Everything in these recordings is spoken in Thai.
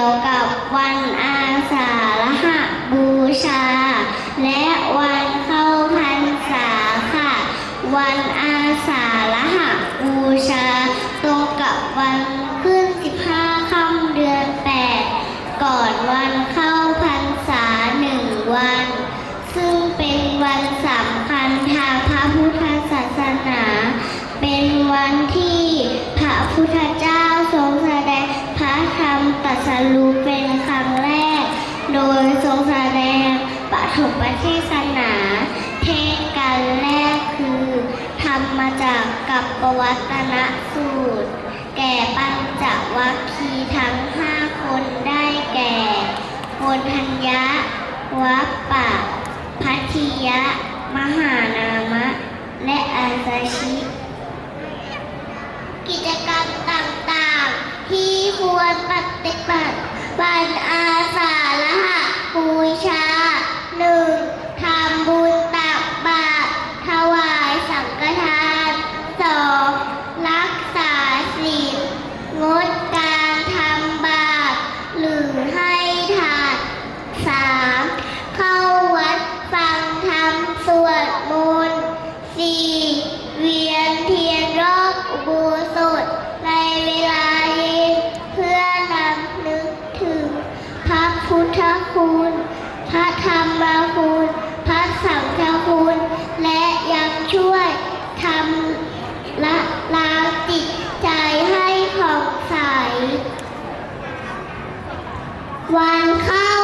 วันอาสาฬหบูชา และวันเข้าพรรษาค่ะ วันอาสาฬหบูชา ตรงกับวันขึ้น 15 ค่ำเดือน 8 ก่อนวันเข้าพรรษาหนึ่งวัน ซึ่งเป็นวันสำคัญทางพระพุทธศาสนา เป็นวันที่พระพุทธ สรู้เป็นครั้งแรก โดยทรงแสดงปฐมเทศนา เทศการแรกคือทำมาจากกับปวัตนสูตร แก่ปัญจวัคคีทั้งห้าคนได้แก่โกนทัญญะ วัปปะพัทธิยะ มหานามะ และอาสาชิ กิจกรรมต่างๆ ที่ควรปฏิ บัติวันอาสา วันเข้า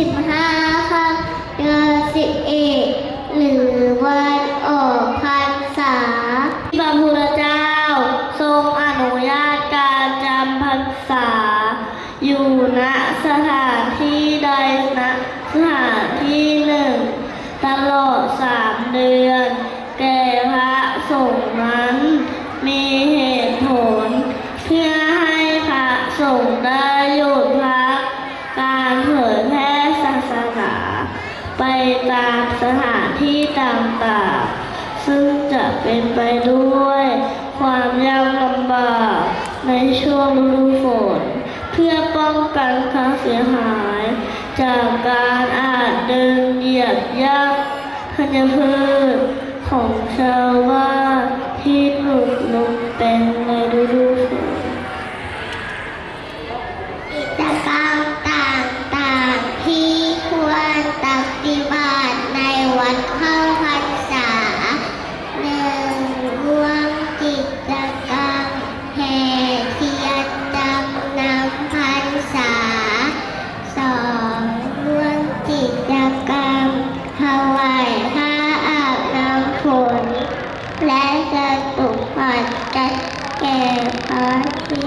สิบห้าค่ำเดือนสิบเอ็ดหรือวันออกพรรษาพระพุทธเจ้า ทรงอนุญาตการจำพรรษา อยู่ณสถานที่ใดณสถานที่หนึ่ง ตลอดสามเดือน ตามสถานที่ต่างๆ ซึ่งจะเป็นไปด้วย ความยากลำบากในช่วงฤดูฝน เพื่อป้องกันความเสียหาย จากการอาจเดินเหยียบย่ำธัญพืช ตุปัจจัยแก่พระพิสุ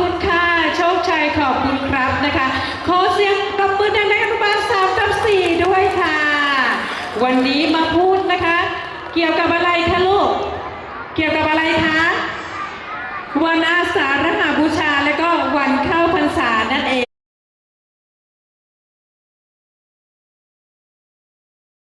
คุณค่ะ โชคชัยขอบคุณครับนะคะ ขอเสียงปรบมือดังๆอนุบาลสามกับสี่ด้วยค่ะ วันนี้มาพูดนะคะ เกี่ยวกับอะไรคะลูก เกี่ยวกับอะไรคะ วันอาสาฬหบูชาและก็วันเข้าพรรษานั่นเอง